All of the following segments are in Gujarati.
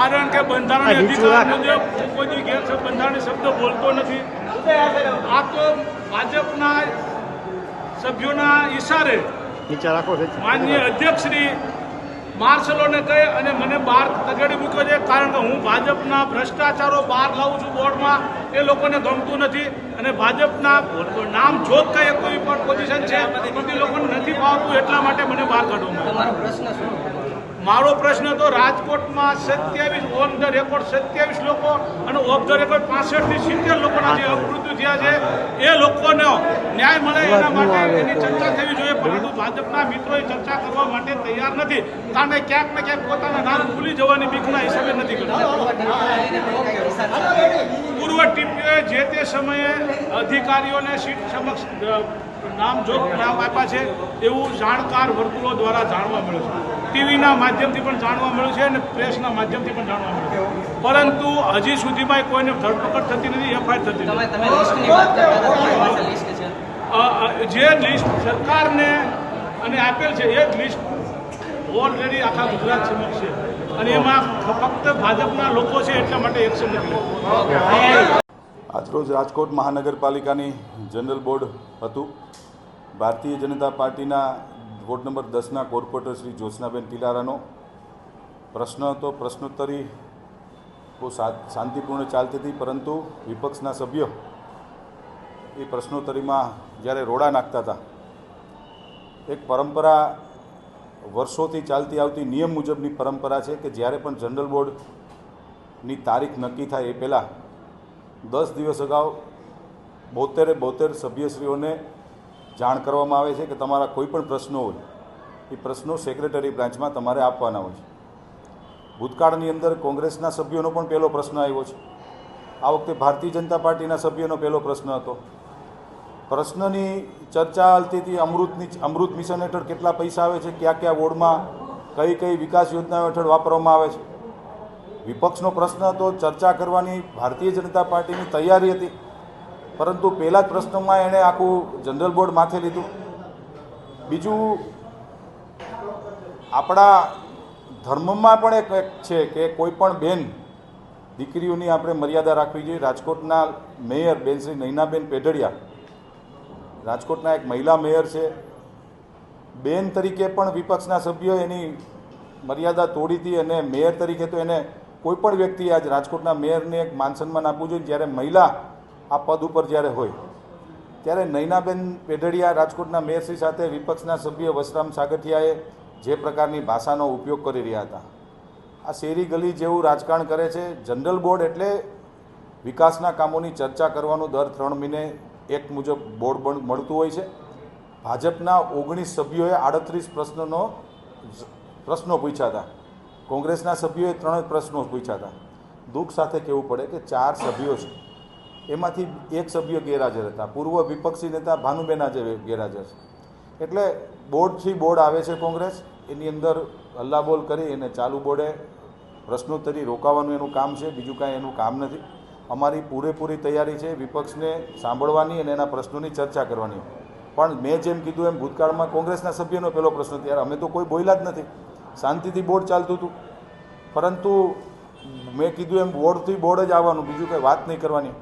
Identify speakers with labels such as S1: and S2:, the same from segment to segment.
S1: કારણ કે બંધારણ અધિકાર મુજબ હું કોઈ ગેર બંધારણીય શબ્દ બોલતો નથી. આ તો ભાજપના સભ્યોના ઈશારે માન્ય અધ્યક્ષશ્રી માર્શલોને કહે અને મને બહાર તગડી મૂક્યો છે કારણ કે હું ભાજપના ભ્રષ્ટાચારો બહાર લાવું છું બોર્ડમાં. એ લોકોને ગમતું નથી અને ભાજપના નામ જોત કઈ કોઈ પણ પોઝિશન છે પણ એ લોકોને નથી ફાવતું એટલા માટે મને બહાર
S2: કાઢવું. પ્રશ્ન શું?
S1: મારો પ્રશ્ન તો રાજકોટમાં સત્યાવીસ ઓન ધ રેકોર્ડ સત્યાવીસ લોકો અને ઓફ ધ રેકોર્ડ પાસઠથી સિત્તેર લોકોના જે મૃત્યુ થયા છે એ લોકોને ન્યાય મળે એના માટે એની ચર્ચા થવી જોઈએ પરંતુ ભાજપના મિત્રોએ ચર્ચા કરવા માટે તૈયાર નથી. કારણ કે ક્યાંક ને ક્યાંક પોતાના નામ ભૂલી જવાની બીકના હિસાબે નથી કરતા. પૂર્વ ટીપીઓએ જે તે સમયે અધિકારીઓને સીટ સમક્ષ અ, નામજોગ નામ આપ્યા છે એવું જાણકાર વર્તુળો દ્વારા જાણવા મળ્યું છે. ટીવીના માધ્યમથી પણ જાણવા મળ્યું છે અને પ્રેસના માધ્યમથી પણ જાણવા મળ્યું છે. પરંતુ હજી સુધીમાં કોઈને ધરપકડ થતી નથી એફઆઈઆર થતી નથી. જે લિસ્ટ સરકારને અને આપેલ છે એ જ લિસ્ટ ઓલરેડી આખા ગુજરાત સમક્ષ છે. અને એમાં ફક્ત ભાજપના લોકો છે એટલા માટે એક્શન નથી.
S3: આજરોજ રાજકોટ મહાનગરપાલિકાની જનરલ બોર્ડ હતું. ભારતીય જનતા પાર્ટીના વોર્ડ નંબર દસના કોર્પોરેટર શ્રી જ્યોત્સનાબેન ટીલારાનો. પ્રશ્ન હતો, પ્રશ્નોત્તરી બહુ શાંતિપૂર્ણ ચાલતી હતી, પરંતુ વિપક્ષના સભ્યો એ પ્રશ્નોત્તરીમાં જ્યારે રોડા નાખતા હતા, એક પરંપરા વર્ષોથી ચાલતી આવતી નિયમ મુજબની પરંપરા છે કે જ્યારે પણ જનરલ બોર્ડની તારીખ નક્કી થાય એ પહેલાં દસ દિવસ અગાઉ બોતેરે બોતેર સભ્યશ્રીઓને જાણ કરવામાં આવે છે કે તમારા કોઈ પણ પ્રશ્નો હોય, એ પ્રશ્નો સેક્રેટરી બ્રાન્ચમાં તમારે આપવાના હોય છે. ભૂતકાળની અંદર કોંગ્રેસના સભ્યોનો પણ પહેલો પ્રશ્ન આવ્યો છે. આ વખતે ભારતીય જનતા પાર્ટીના સભ્યોનો પહેલો પ્રશ્ન હતો. પ્રશ્નની ચર્ચા હાલતી હતી, અમૃતની અમૃત મિશન હેઠળ કેટલા પૈસા આવે છે, કયા કયા વોર્ડમાં કઈ કઈ વિકાસ યોજનાઓ હેઠળ વાપરવામાં આવે છે. વિપક્ષનો પ્રશ્ન હતો, ચર્ચા કરવાની ભારતીય જનતા પાર્ટીની તૈયારી હતી. પરંતુ પહેલા જ પ્રશ્નમાં એણે આખું જનરલ બોર્ડ માથે લીધું. બીજું, આપણા ધર્મમાં પણ એક છે કે કોઈ પણ બેન દીકરીઓની આપણે મર્યાદા રાખવી જોઈએ. રાજકોટના મેયર બેન શ્રી નૈનાબેન પેઢડિયા, રાજકોટના એક મહિલા મેયર છે. બેન તરીકે પણ વિપક્ષના સભ્યો એની મર્યાદા તોડી હતી અને મેયર તરીકે તો એને કોઈ પણ વ્યક્તિ આજ રાજકોટના મેયરને એક માન સન્માન આપવું જોઈએ જ્યારે મહિલા આ પદ ઉપર જ્યારે હોય. ત્યારે નૈનાબેન પેઢડિયા રાજકોટના મેયરશ્રી સાથે વિપક્ષના સભ્ય વસરામ સાગઠિયાએ જે પ્રકારની ભાષાનો ઉપયોગ કરી રહ્યા હતા. આ શેરી ગલી જેવું રાજકારણ કરે છે. જનરલ બોર્ડ એટલે વિકાસના કામોની ચર્ચા કરવાનું દર ત્રણ મહિને એક મુજબ બોર્ડ પણ મળતું હોય છે. ભાજપના ઓગણીસ સભ્યોએ આડત્રીસ પ્રશ્નોનો પ્રશ્નો પૂછ્યા હતા. કોંગ્રેસના સભ્યોએ ત્રણ જ પ્રશ્નો પૂછ્યા હતા. દુઃખ સાથે કહેવું પડે કે ચાર સભ્યો છે. એમાંથી એક સભ્ય ગેરહાજર હતા. પૂર્વ વિપક્ષી નેતા ભાનુબેન આજે ગેરહાજર છે. એટલે બોર્ડથી બોર્ડ આવે છે કોંગ્રેસ. એની અંદર હલ્લાબોલ કરી અને ચાલુ બોર્ડે પ્રશ્નોત્તરી રોકાવાનું એનું કામ છે. બીજું કાંઈ એનું કામ નથી. અમારી પૂરેપૂરી તૈયારી છે વિપક્ષને સાંભળવાની અને એના પ્રશ્નોની ચર્ચા કરવાની. પણ મેં જેમ કીધું એમ ભૂતકાળમાં કોંગ્રેસના સભ્યનો પહેલો પ્રશ્ન ત્યારે અમે તો કોઈ બોલ્યા જ નથી. શાંતિથી બોર્ડ ચાલતું હતું. પરંતુ મેં કીધું એમ બોર્ડથી બોર્ડ જ આવવાનું બીજું કંઈ વાત નહીં કરવાની.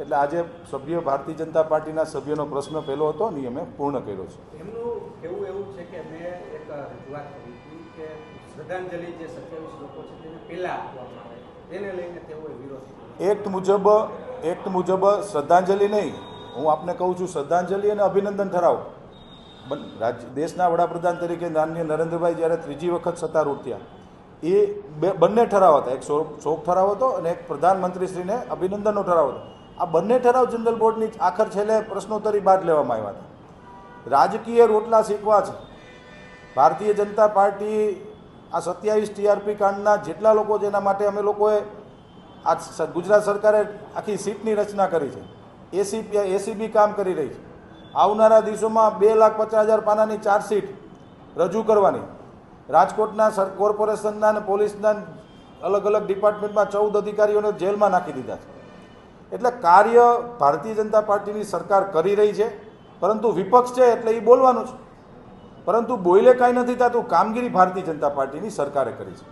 S3: એટલે આજે સભ્ય ભારતીય જનતા પાર્ટીના સભ્યનો પ્રશ્ન પહેલો હતો ને અમે પૂર્ણ કર્યો છે.
S4: એમનું એવું એવું છે કે મેં એક રજૂઆત કરી હતી કે શ્રદ્ધાંજલિ જે સત્યાવીસ લોકો છે તેને પહેલાં આપવામાં આવે. તેને લઈને તેઓએ વિરોધ
S3: એક્ટ મુજબ એક્ટ મુજબ શ્રદ્ધાંજલિ નહીં. હું આપને કહું છું શ્રદ્ધાંજલિ અને અભિનંદન ઠરાવ. બન- રાજ- દેશના વડાપ્રધાન તરીકે માનનીય નરેન્દ્રભાઈ જ્યારે ત્રીજી વખત સત્તારૂઢ થયા, એ બે, બંને ઠરાવ હતા. એક શોક ઠરાવ હતો અને એક પ્રધાનમંત્રીશ્રીને અભિનંદનનો ઠરાવ હતો. આ બંને ઠરાવ જનરલ બોર્ડની આખર છેલ્લે પ્રશ્નોત્તરી બાદ લેવામાં આવ્યા હતા. રાજકીય રોટલા શીખવા છે. ભારતીય જનતા પાર્ટી આ સત્યાવીસ ટીઆરપી કાંડના જેટલા લોકો એના માટે અમે લોકોએ આ ગુજરાત સરકારે આખી સીટની રચના કરી છે. એસીપી એસીબી કામ કરી રહી છે. આવનારા દિવસોમાં બે લાખ પચાસ હજાર પાનાની ચાર્જશીટ રજૂ કરવાની. રાજકોટના કોર્પોરેશનના અને પોલીસના અલગ અલગ ડિપાર્ટમેન્ટમાં ચૌદ અધિકારીઓને જેલમાં નાખી દીધા છે. એટલે કાર્ય ભારતીય જનતા પાર્ટીની સરકાર કરી રહી છે, પરંતુ વિપક્ષ છે એટલે એ બોલવાનું છે. પરંતુ બોલે કાંઈ નથી થતું, કામગીરી ભારતીય જનતા પાર્ટીની સરકારે કરી છે.